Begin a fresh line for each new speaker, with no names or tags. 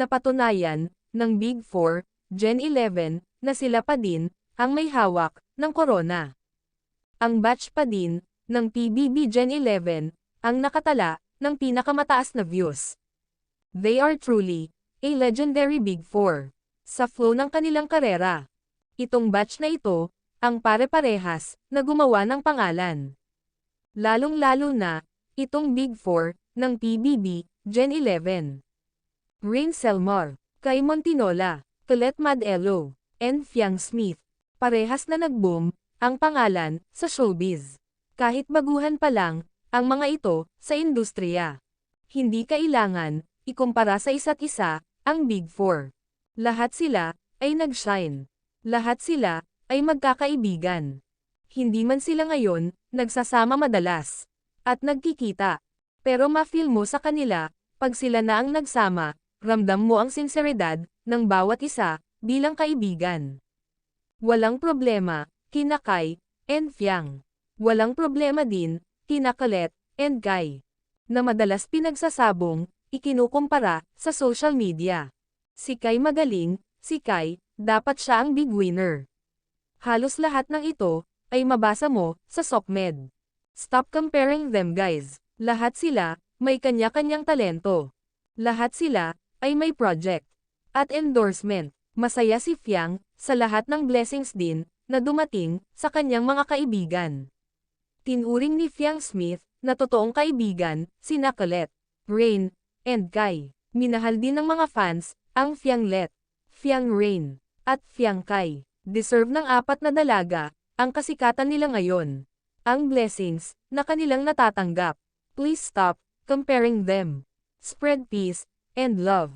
Napatunayan, ng Big Four, Gen 11, na sila pa din, ang may hawak, ng corona. Ang batch pa din, ng PBB Gen 11, ang nakatala, ng pinakamataas na views. They are truly, a legendary Big Four. Sa flow ng kanilang karera. Itong batch na ito, ang pare-parehas, na gumawa ng pangalan. Lalong-lalo na, itong Big Four, ng PBB, Gen 11. Rain Selmar, Kay Montinola, Colette Madelo, and Fiang Smith. Parehas na nag-boom, ang pangalan, sa showbiz. Kahit baguhan pa lang, ang mga ito, sa industriya. Hindi kailangan, ikumpara sa isa't isa, ang Big Four. Lahat sila, ay nag-shine. Lahat sila, ay magkakaibigan. Hindi man sila ngayon, nagsasama madalas. At nagkikita. Pero ma-feel mo sa kanila, pag sila na ang nagsama, ramdam mo ang sinseridad, ng bawat isa, bilang kaibigan. Walang problema, kina Kai, and Fiang. Walang problema din, kina Colette, and Kai. Na madalas pinagsasabong, ikinukumpara, sa social media. Si Kai magaling, si Kai, dapat siya ang big winner. Halos lahat ng ito, ay mabasa mo, sa SOCMED. Stop comparing them guys. Lahat sila, may kanya-kanyang talento. Lahat sila, ay may project. At endorsement. Masaya si Fiang, sa lahat ng blessings din, na dumating, sa kanyang mga kaibigan. Tinuring ni Fiang Smith, na totoong kaibigan, si Colette, Rain, and Kai. Minahal din ng mga fans, ang Fiang Let, Fiang Rain, at Fiang Kai. Deserve ng apat na dalaga, ang kasikatan nila ngayon. Ang blessings, na kanilang natatanggap. Please stop, comparing them. Spread peace, and love.